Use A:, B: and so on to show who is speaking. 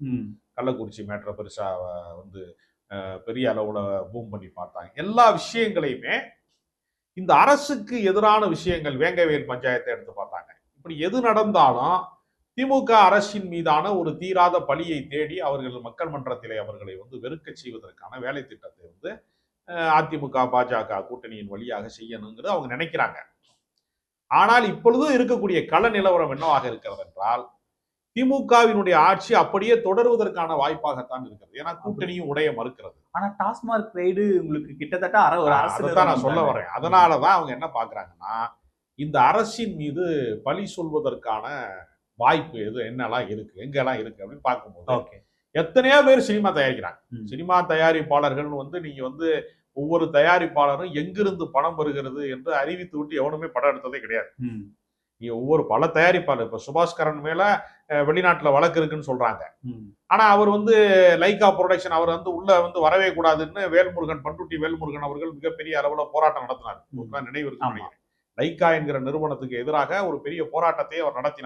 A: ம்.
B: கள்ளக்குறிச்சி மேட்ரை பெருசாக வந்து பெரிய அளவில் பூம் பண்ணி பார்த்தாங்க எல்லா விஷயங்களையுமே இந்த அரசுக்கு எதிரான விஷயங்கள் வேங்கவேல் பஞ்சாயத்தை எடுத்து பார்த்தாங்க. இப்படி எது நடந்தாலும் திமுக அரசின் மீதான ஒரு தீராத பழியை தேடி அவர்கள் மக்கள் மன்றத்திலே அவர்களை வந்து வெறுக்க செய்வதற்கான வேலை திட்டத்தை வந்து அதிமுக பாஜக கூட்டணியின் வழியாக செய்யணுங்கிறது அவங்க நினைக்கிறாங்க. ஆனால் இப்பொழுதும் இருக்கக்கூடிய கள நிலவரம் என்னவாக இருக்கிறது என்றால் திமுகவினுடைய ஆட்சி அப்படியே தொடருவதற்கான வாய்ப்பாகத்தான் இருக்கிறது. ஏன்னா கூட்டணியும் உடைய மறுக்கிறது.
A: ஆனா டாஸ்மாக் ரைடு உங்களுக்கு கிட்டத்தட்ட அர- ஒரு அரசு
B: அதைத்தான் நான் சொல்ல
A: தானே.
B: வரேன். அதனாலதான் அவங்க என்ன பாக்குறாங்கன்னா இந்த அரசின் மீது பழி சொல்வதற்கான வாய்ப்பு எது என்னெல்லாம் இருக்கு எங்கெல்லாம் இருக்கு அப்படின்னு பார்க்கும்போது
A: ஓகே.
B: எத்தனையோ பேர் சினிமா தயாரிக்கிறாங்க. சினிமா தயாரிப்பாளர்கள் வந்து நீங்க வந்து ஒவ்வொரு தயாரிப்பாளரும் எங்கிருந்து பணம் வருகிறது என்று அறிவித்து விட்டு எவனுமே படம் எடுத்ததே கிடையாது.
A: ம்.
B: நீங்க ஒவ்வொரு பல தயாரிப்பாளர் இப்ப சுபாஷ்கரன் மேல வெளிநாட்டுல வழக்கு இருக்குன்னு சொல்றாங்க.
A: ம்.
B: ஆனா அவர் வந்து லைகா ப்ரொடக்ஷன் அவர் வந்து உள்ள வந்து வரவே கூடாதுன்னு வேல்முருகன் பண்ருட்டி வேல்முருகன் அவர்கள் மிகப்பெரிய அளவுல போராட்டம் நடத்தினார். நினைவு இருக்கு லைகா என்கிற நிறுவனத்துக்கு எதிராக ஒரு பெரிய போராட்டத்தை அவர் நடத்தினார்.